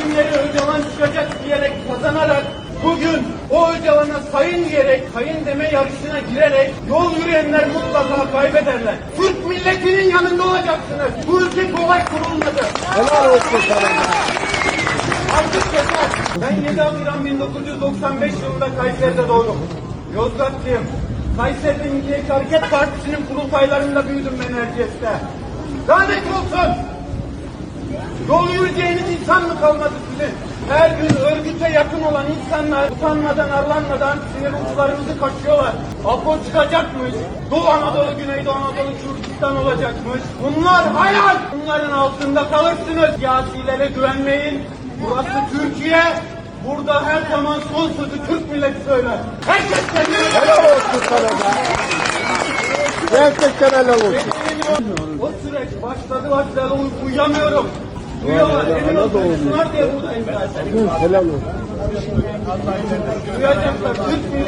seçimleri Öcalan çıkacak diyerek kazanarak bugün o Öcalan'a sayın diyerek, sayın deme yarışına girerek yol yürüyenler mutlaka kaybederler. Türk milletinin yanında olacaksınız. Bu ülke kolay kurulmadı. Helal olsun sana. Artık yeter. Ben 7 Haziran 1995 yılında Kayseri'de doğdum. Yozgatlıyım. Kayseri'de Milliyetçi Hareket Partisi'nin kurultaylarında büyüdüm ben Erciyes'te. Lanet olsun. Yürüyeceğiniz insan mı kalmadı sizin? Her gün örgüte yakın olan insanlar utanmadan arlanmadan sinir uçlarımızı kaçıyorlar. Apo çıkacakmış. Doğu Anadolu, Güneydoğu Anadolu, Kürdistan olacakmış. Bunlar hayal. Bunların altında kalırsınız. Siyasilere güvenmeyin. Burası Türkiye. Burada her zaman son sözü Türk milleti söyler. Herkes kendine Helal olsun sana be. Gerçekten helal olsun. O süreç başladı başladı uy- uyuyamıyorum. Uyuyorlar. Vay, Emin ana ol doğru. konuşsunlar diye buradayım zaten. Helal olsun. Duyacaklar. Türk.